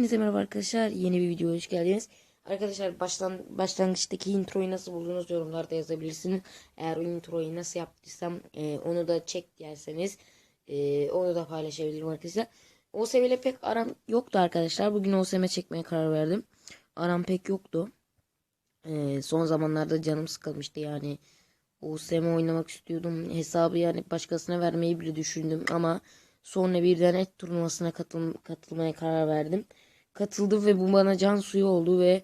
Hepinize merhaba arkadaşlar. Yeni bir videoya hoş geldiniz. Arkadaşlar başlan başlangıçtaki introyu nasıl buldunuz yorumlarda yazabilirsiniz. Eğer o introyu nasıl yaptıysam e, onu da çek derseniz e, onu da paylaşabilirim arkadaşlar. OSM ile pek aram yoktu arkadaşlar. Bugün OSM çekmeye karar verdim. Aram pek yoktu. E, son zamanlarda canım sıkılmıştı yani. OSM oynamak istiyordum. Hesabı yani başkasına vermeyi bile düşündüm ama sonra birden et turnuvasına katıl katılmaya karar verdim. Katıldım ve bu bana can suyu oldu ve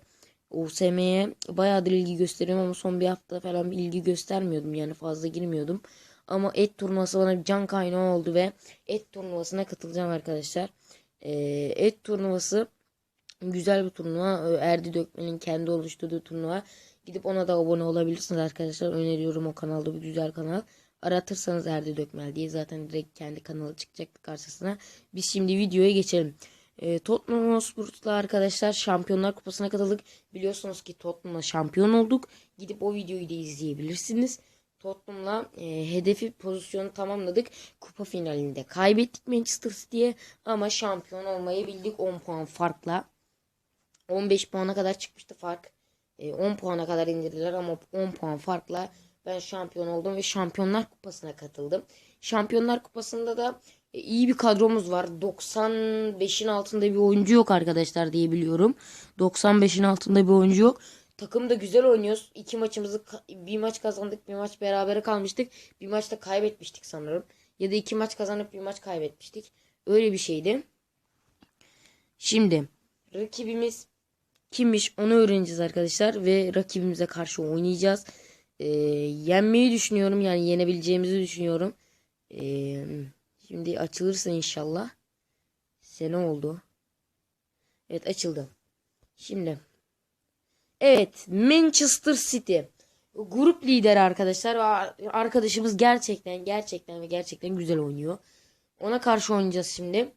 OSM'ye bayağıdır ilgi gösteriyorum ama son bir hafta falan bir ilgi göstermiyordum yani fazla girmiyordum. Ama et turnuvası bana bir can kaynağı oldu ve et turnuvasına katılacağım arkadaşlar. Ee, et turnuvası güzel bir turnuva. Erdi Dökmen'in kendi oluşturduğu turnuva. Gidip ona da abone olabilirsiniz arkadaşlar. Öneriyorum o kanalda bir güzel kanal. Aratırsanız Erdi Dökmel diye zaten direkt kendi kanalı çıkacaktı karşısına. Biz şimdi videoya geçelim. E, Tottenham Hotspur'la arkadaşlar Şampiyonlar Kupası'na katıldık. Biliyorsunuz ki Tottenham'la şampiyon olduk. Gidip o videoyu da izleyebilirsiniz. Tottenham'la e, hedefi pozisyonu tamamladık. Kupa finalinde kaybettik Manchester City'ye ama şampiyon olmayı bildik 10 puan farkla. 15 puana kadar çıkmıştı fark. E, 10 puana kadar indirdiler ama 10 puan farkla ben şampiyon oldum ve Şampiyonlar Kupası'na katıldım. Şampiyonlar Kupası'nda da iyi bir kadromuz var. 95'in altında bir oyuncu yok arkadaşlar diye biliyorum. 95'in altında bir oyuncu yok. Takım da güzel oynuyoruz. İki maçımızı bir maç kazandık, bir maç berabere kalmıştık. Bir maçta kaybetmiştik sanırım. Ya da iki maç kazanıp bir maç kaybetmiştik. Öyle bir şeydi. Şimdi rakibimiz kimmiş onu öğreneceğiz arkadaşlar ve rakibimize karşı oynayacağız. Ee, yenmeyi düşünüyorum yani yenebileceğimizi düşünüyorum. Ee, şimdi açılırsa inşallah. Sene oldu. Evet açıldı. Şimdi. Evet Manchester City. Grup lideri arkadaşlar. Arkadaşımız gerçekten gerçekten ve gerçekten güzel oynuyor. Ona karşı oynayacağız şimdi.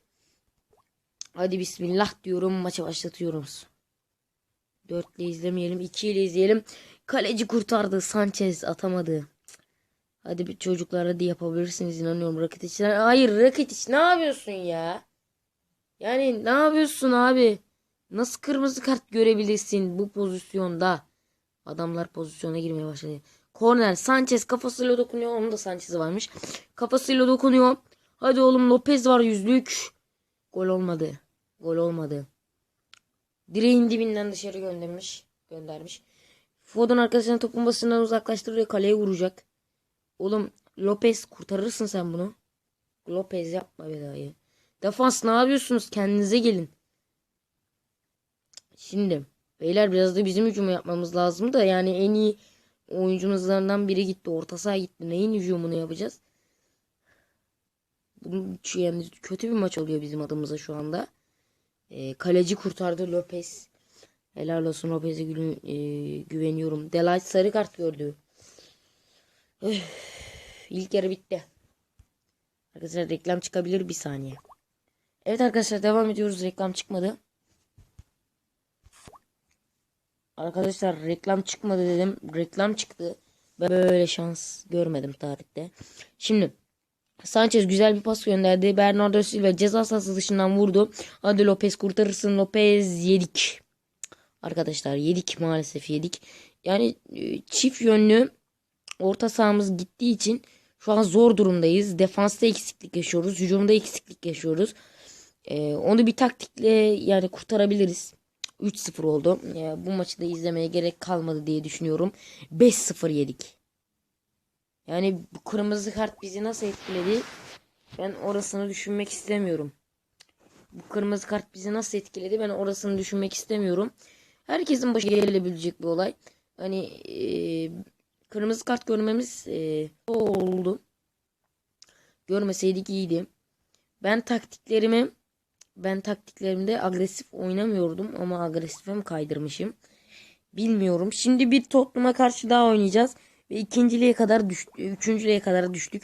Hadi bismillah diyorum maça başlatıyorum. 4 ile izlemeyelim. 2 ile izleyelim. Kaleci kurtardı. Sanchez atamadı. Hadi bir çocuklar hadi yapabilirsiniz inanıyorum Rakitiç'ler. Hayır Rakitiç ne yapıyorsun ya? Yani ne yapıyorsun abi? Nasıl kırmızı kart görebilirsin bu pozisyonda? Adamlar pozisyona girmeye başladı. Korner Sanchez kafasıyla dokunuyor. Onun da Sanchez'i varmış. Kafasıyla dokunuyor. Hadi oğlum Lopez var yüzlük. Gol olmadı. Gol olmadı. Direğin dibinden dışarı göndermiş. Göndermiş. Foden arkadaşının topun basından uzaklaştırıyor. Kaleye vuracak. Oğlum Lopez kurtarırsın sen bunu. Lopez yapma be dayı. Defans ne yapıyorsunuz? Kendinize gelin. Şimdi beyler biraz da bizim hücumu yapmamız lazım da yani en iyi oyuncumuzlardan biri gitti. Orta saha gitti. Neyin hücumunu yapacağız? Bunun yani kötü bir maç oluyor bizim adımıza şu anda. E, kaleci kurtardı Lopez. Helal olsun Lopez'e gü e, güveniyorum. Delight sarı kart gördü. Öf, ilk yarı bitti. Arkadaşlar reklam çıkabilir bir saniye. Evet arkadaşlar devam ediyoruz. Reklam çıkmadı. Arkadaşlar reklam çıkmadı dedim. Reklam çıktı. Böyle şans görmedim tarihte. Şimdi Sanchez güzel bir pas gönderdi. Bernardo Silva ceza sahası dışından vurdu. Hadi Lopez kurtarırsın. Lopez yedik. Arkadaşlar yedik maalesef yedik. Yani e, çift yönlü orta sahamız gittiği için şu an zor durumdayız. Defansta eksiklik yaşıyoruz. Hücumda eksiklik yaşıyoruz. Ee, onu bir taktikle yani kurtarabiliriz. 3-0 oldu. Yani bu maçı da izlemeye gerek kalmadı diye düşünüyorum. 5-0 yedik. Yani bu kırmızı kart bizi nasıl etkiledi? Ben orasını düşünmek istemiyorum. Bu kırmızı kart bizi nasıl etkiledi? Ben orasını düşünmek istemiyorum. Herkesin başına gelebilecek bir olay. Hani e, kırmızı kart görmemiz e, oldu. Görmeseydik iyiydi. Ben taktiklerimi ben taktiklerimde agresif oynamıyordum ama agresife mi kaydırmışım? Bilmiyorum. Şimdi bir Tottenham'a karşı daha oynayacağız. Ve ikinciliğe kadar düştük. Üçüncülüğe kadar düştük.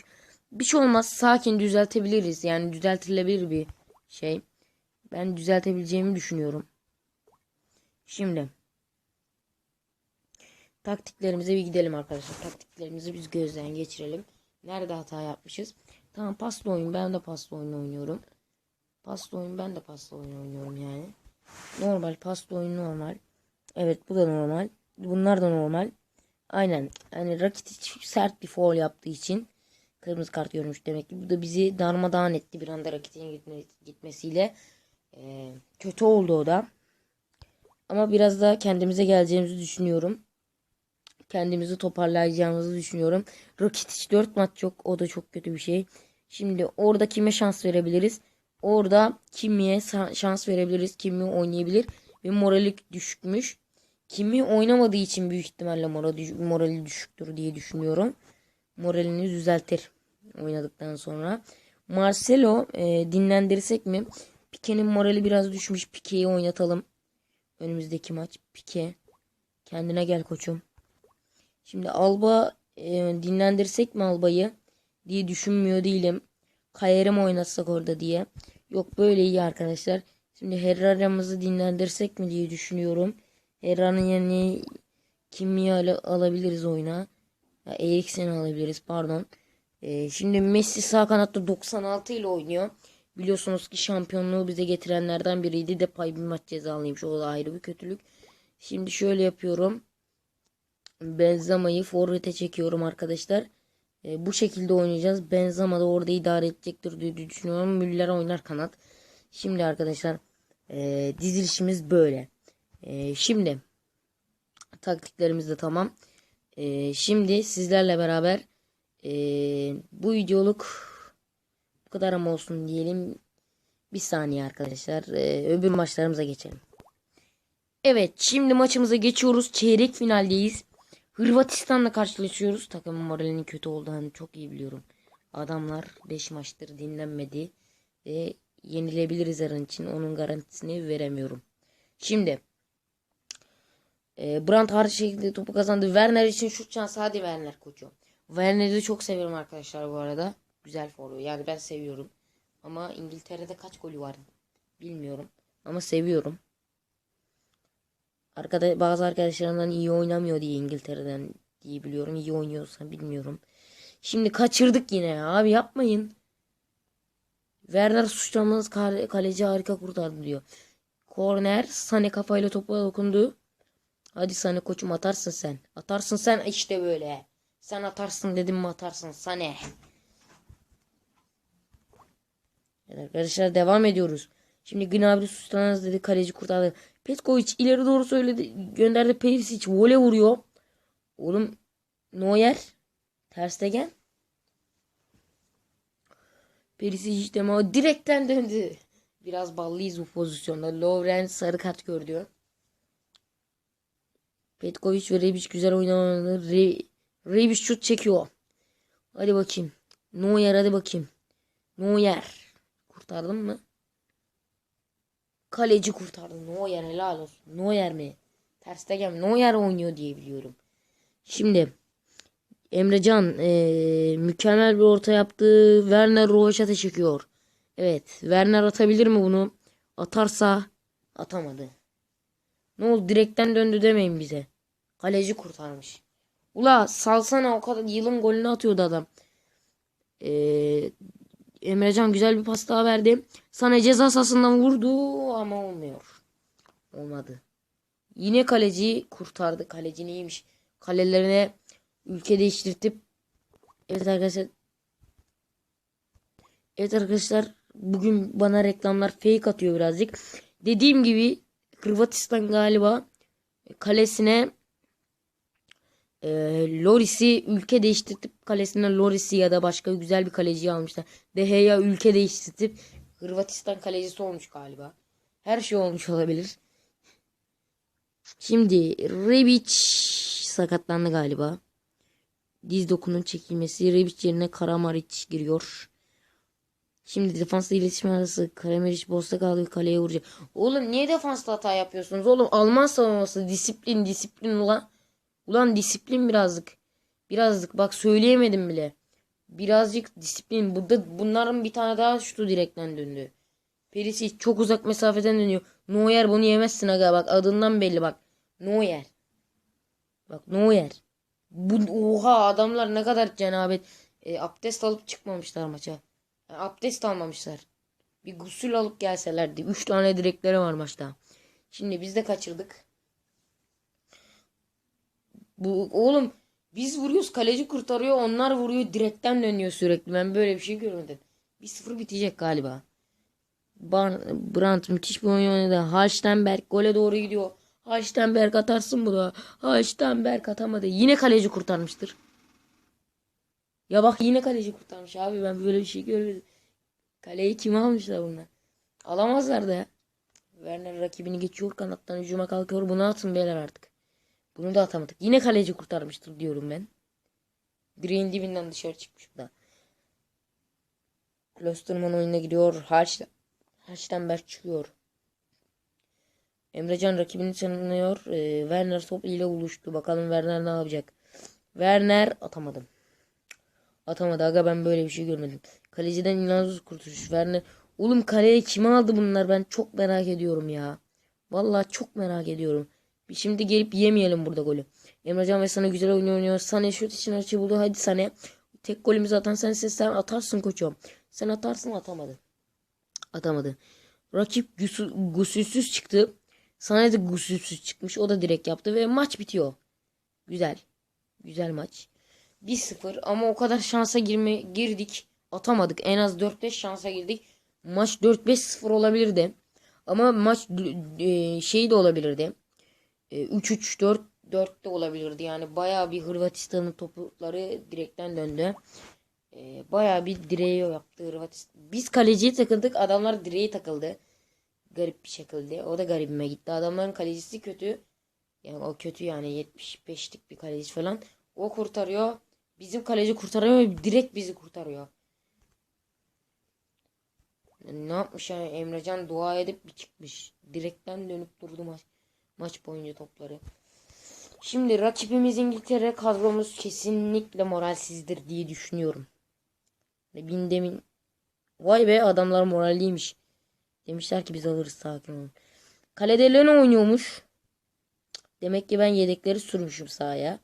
Bir şey olmaz. Sakin düzeltebiliriz. Yani düzeltilebilir bir şey. Ben düzeltebileceğimi düşünüyorum. Şimdi. Taktiklerimize bir gidelim arkadaşlar. Taktiklerimizi biz gözden geçirelim. Nerede hata yapmışız? Tamam paslı oyun. Ben de paslı oyun oynuyorum. Paslı oyun ben de paslı oyun oynuyorum yani. Normal pasta oyunu normal. Evet bu da normal. Bunlar da normal. Aynen. Yani Rakitic sert bir foul yaptığı için kırmızı kart görmüş demek ki. Bu da bizi darmadağın etti bir anda Rakitic'in gitme, gitmesiyle. Ee, kötü oldu o da. Ama biraz daha kendimize geleceğimizi düşünüyorum. Kendimizi toparlayacağımızı düşünüyorum. Rakitic 4 maç yok. O da çok kötü bir şey. Şimdi orada kime şans verebiliriz? Orada kimiye şans verebiliriz? Kimi oynayabilir? Ve morali düşükmüş. Kimi oynamadığı için büyük ihtimalle morali, düşüktür diye düşünüyorum. Moralini düzeltir oynadıktan sonra. Marcelo e, dinlendirsek mi? Pique'nin morali biraz düşmüş. Pique'yi oynatalım. Önümüzdeki maç. Pique. Kendine gel koçum. Şimdi Alba e, dinlendirsek mi Alba'yı diye düşünmüyor değilim. Kayer'i mi oynatsak orada diye. Yok böyle iyi arkadaşlar. Şimdi Herrera'mızı dinlendirsek mi diye düşünüyorum. Herrera'nın yerine kimi al alabiliriz oyuna. Eriksen'i alabiliriz pardon. E, şimdi Messi sağ kanatta 96 ile oynuyor. Biliyorsunuz ki şampiyonluğu bize getirenlerden biriydi. Depay bir maç cezalıymış. O da ayrı bir kötülük. Şimdi şöyle yapıyorum. Benzema'yı forvete çekiyorum arkadaşlar. E, bu şekilde oynayacağız. Benzema da orada idare edecektir diye düşünüyorum. Müller oynar kanat. Şimdi arkadaşlar e, dizilişimiz böyle. E, şimdi taktiklerimiz de tamam. E, şimdi sizlerle beraber e, bu videoluk bu kadar ama olsun diyelim. Bir saniye arkadaşlar. E, öbür maçlarımıza geçelim. Evet şimdi maçımıza geçiyoruz. Çeyrek finaldeyiz. Hırvatistan'la karşılaşıyoruz. Takımın moralinin kötü olduğunu çok iyi biliyorum. Adamlar 5 maçtır dinlenmedi. Ve yenilebiliriz yarın için. Onun garantisini veremiyorum. Şimdi. E, Brandt her şekilde topu kazandı. Werner için şut şansı. Hadi Werner koçum. Werner'i de çok seviyorum arkadaşlar bu arada. Güzel forvet. Yani ben seviyorum. Ama İngiltere'de kaç golü var bilmiyorum. Ama seviyorum. Arkada bazı arkadaşlarından iyi oynamıyor diye İngiltere'den diye biliyorum. İyi oynuyorsa bilmiyorum. Şimdi kaçırdık yine. Abi yapmayın. Werner suçlanmaz kale, kaleci harika kurtardı diyor. Korner Sane kafayla topa dokundu. Hadi Sane koçum atarsın sen. Atarsın sen işte böyle. Sen atarsın dedim mi atarsın Sane. Evet arkadaşlar devam ediyoruz. Şimdi Gnabry suçlanmaz dedi kaleci kurtardı. Petkovic ileri doğru söyledi. Gönderdi Perisic vole vuruyor. Oğlum Neuer Ter Stegen Perisic ama direkten döndü. Biraz ballıyız bu pozisyonda. Lovren sarı kart gördü. Petkovic ve Rebic güzel oynamalı. Re Rebic şut çekiyor. Hadi bakayım. Neuer hadi bakayım. Neuer. Kurtardın mı? Kaleci kurtardı. Neuer helal olsun. Neuer mi? Terste mi? Neuer oynuyor diye biliyorum. Şimdi Emrecan ee, mükemmel bir orta yaptı. Werner Rovaşat'a çekiyor. Evet. Werner atabilir mi bunu? Atarsa atamadı. Ne oldu? Direkten döndü demeyin bize. Kaleci kurtarmış. Ula salsana o kadar yılın golünü atıyordu adam. Ee, Emrecan güzel bir pas daha verdi. Sana ceza sahasından vurdu ama olmuyor. Olmadı. Yine kaleci kurtardı. Kaleci neymiş? Kalelerine ülke değiştirtip Evet arkadaşlar Evet arkadaşlar bugün bana reklamlar fake atıyor birazcık. Dediğim gibi Hırvatistan galiba kalesine e, Loris'i ülke değiştirtip kalesine Loris'i ya da başka güzel bir kaleci almışlar. De Gea ülke değiştirtip Hırvatistan kalecisi olmuş galiba. Her şey olmuş olabilir. Şimdi Rebic sakatlandı galiba. Diz dokunun çekilmesi. Rebic yerine Karamaric giriyor. Şimdi defansla iletişim arası Karamaric boşta kaldı kaleye vuracak. Oğlum niye defansta hata yapıyorsunuz oğlum? Alman savunması disiplin disiplin ulan. Ulan disiplin birazcık. Birazcık bak söyleyemedim bile. Birazcık disiplin. Burada bunların bir tane daha şutu direkten döndü. Perisic çok uzak mesafeden dönüyor. Neuer bunu yemezsin aga bak adından belli bak. Neuer. Bak Neuer. Bu, oha adamlar ne kadar cenabet. E, abdest alıp çıkmamışlar maça. E, abdest almamışlar. Bir gusül alıp gelselerdi. 3 tane direkleri var maçta. Şimdi biz de kaçırdık. Bu oğlum biz vuruyoruz kaleci kurtarıyor onlar vuruyor direkten dönüyor sürekli. Ben böyle bir şey görmedim. 1-0 bitecek galiba. Brandt müthiş bir oyun oynadı. Halstenberg gole doğru gidiyor. Halstenberg atarsın bu da. Halstenberg atamadı. Yine kaleci kurtarmıştır. Ya bak yine kaleci kurtarmış abi. Ben böyle bir şey görmedim. Kaleyi kime almışlar bunlar? Alamazlar da ya. Werner rakibini geçiyor kanattan hücuma kalkıyor. Bunu atın beyler artık. Bunu da atamadık. Yine kaleci kurtarmıştır diyorum ben. Direğin dibinden dışarı çıkmış bu da. Klosterman oyuna gidiyor. Harç'tan Harçtenberg çıkıyor. Emrecan rakibini tanımlıyor. Ee, Werner top ile buluştu. Bakalım Werner ne yapacak. Werner atamadım. Atamadı aga ben böyle bir şey görmedim. Kaleciden inanılmaz kurtuluş. Werner. Oğlum kaleye kime aldı bunlar ben çok merak ediyorum ya. Vallahi çok merak ediyorum. Şimdi gelip yemeyelim burada golü. Emrecan ve sana güzel oyun oynuyor. Sane şut için açı buldu. Hadi Sane. Tek golümüzü atan sensin. Sen atarsın koçum. Sen atarsın atamadı. Atamadı. Rakip gusülsüz çıktı. Sana da gusülsüz çıkmış. O da direkt yaptı ve maç bitiyor. Güzel. Güzel maç. 1-0 ama o kadar şansa girme girdik. Atamadık. En az 4-5 şansa girdik. Maç 4-5-0 olabilirdi. Ama maç e, şey de olabilirdi. E, 3-3 4-4 de olabilirdi. Yani bayağı bir Hırvatistan'ın topları direkten döndü. E, bayağı bir direği yaptı Hırvatistan. Biz kaleciye takıldık. Adamlar direğe takıldı. Garip bir şekilde. O da garibime gitti. Adamların kalecisi kötü. Yani o kötü yani 75'lik bir kaleci falan. O kurtarıyor. Bizim kaleci kurtaramıyor. Direkt bizi kurtarıyor. Ne yapmış yani Emrecan dua edip bir çıkmış. Direkten dönüp durdu maç, maç boyunca topları. Şimdi rakibimiz İngiltere kadromuz kesinlikle moralsizdir diye düşünüyorum. Ve bin demin vay be adamlar moralliymiş. Demişler ki biz alırız sakin olun. Kalede Leno oynuyormuş. Demek ki ben yedekleri sürmüşüm sahaya.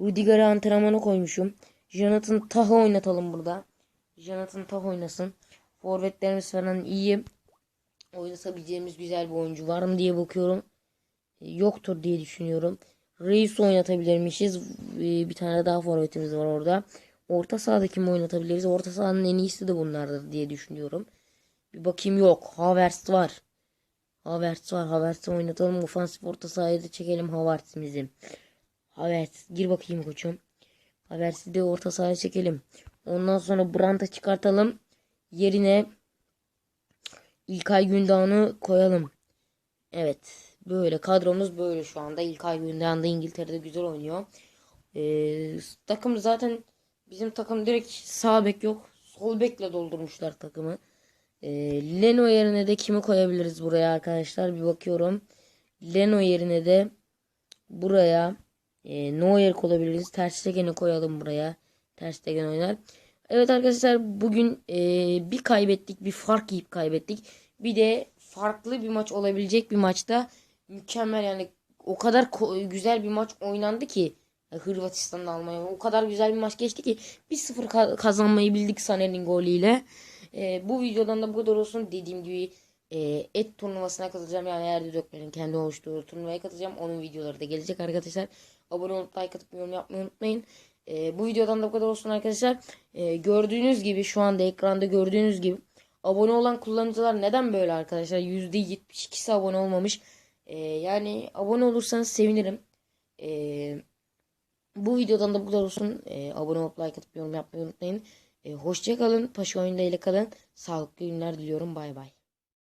Rudiger'i antrenmana koymuşum. Jonathan Tah oynatalım burada. Jonathan Tah oynasın. Forvetlerimiz falan iyi. Oynatabileceğimiz güzel bir oyuncu var mı diye bakıyorum. Yoktur diye düşünüyorum. Reis oynatabilirmişiz. E, Bir tane daha forvetimiz var orada. Orta sahada kim oynatabiliriz? Orta sahanın en iyisi de bunlardır diye düşünüyorum. Bir bakayım yok. Havertz var. Havertz var. Havertz'i oynatalım. Ofansif orta sahaya da çekelim Havertz'imizi. Havertz gir bakayım koçum. Havertz'i de orta sahaya çekelim. Ondan sonra Brandt'a çıkartalım. Yerine İlkay Gündoğan'ı koyalım. Evet. Böyle kadromuz böyle şu anda. İlkay Gündoğan da İngiltere'de güzel oynuyor. Ee, takım zaten bizim takım direkt sağ bek yok. Sol bekle doldurmuşlar takımı. Ee, Leno yerine de kimi koyabiliriz buraya arkadaşlar? Bir bakıyorum. Leno yerine de buraya e, Neuer koyabiliriz. Ter Stegen'i koyalım buraya. Ter Stegen oynar. Evet arkadaşlar bugün e, bir kaybettik. Bir fark yiyip kaybettik. Bir de farklı bir maç olabilecek bir maçta mükemmel yani o kadar güzel bir maç oynandı ki Hırvatistan'da Almanya o kadar güzel bir maç geçti ki 1-0 ka- kazanmayı bildik Sané'nin golüyle. E, bu videodan da bu kadar olsun. Dediğim gibi e, et turnuvasına katılacağım. Yani Erdi Dökmen'in kendi oluşturduğu turnuvaya katılacağım. Onun videoları da gelecek arkadaşlar. Abone olup like atıp yorum yapmayı unutmayın. E, bu videodan da bu kadar olsun arkadaşlar. E, gördüğünüz gibi şu anda ekranda gördüğünüz gibi abone olan kullanıcılar neden böyle arkadaşlar? %72'si abone olmamış. E, yani abone olursanız sevinirim. E, bu videodan da bu kadar olsun. E, abone olup like atıp yorum yapmayı unutmayın. E, hoşça kalın. Paşa oyunda ile kalın. Sağlıklı günler diliyorum. Bay bay.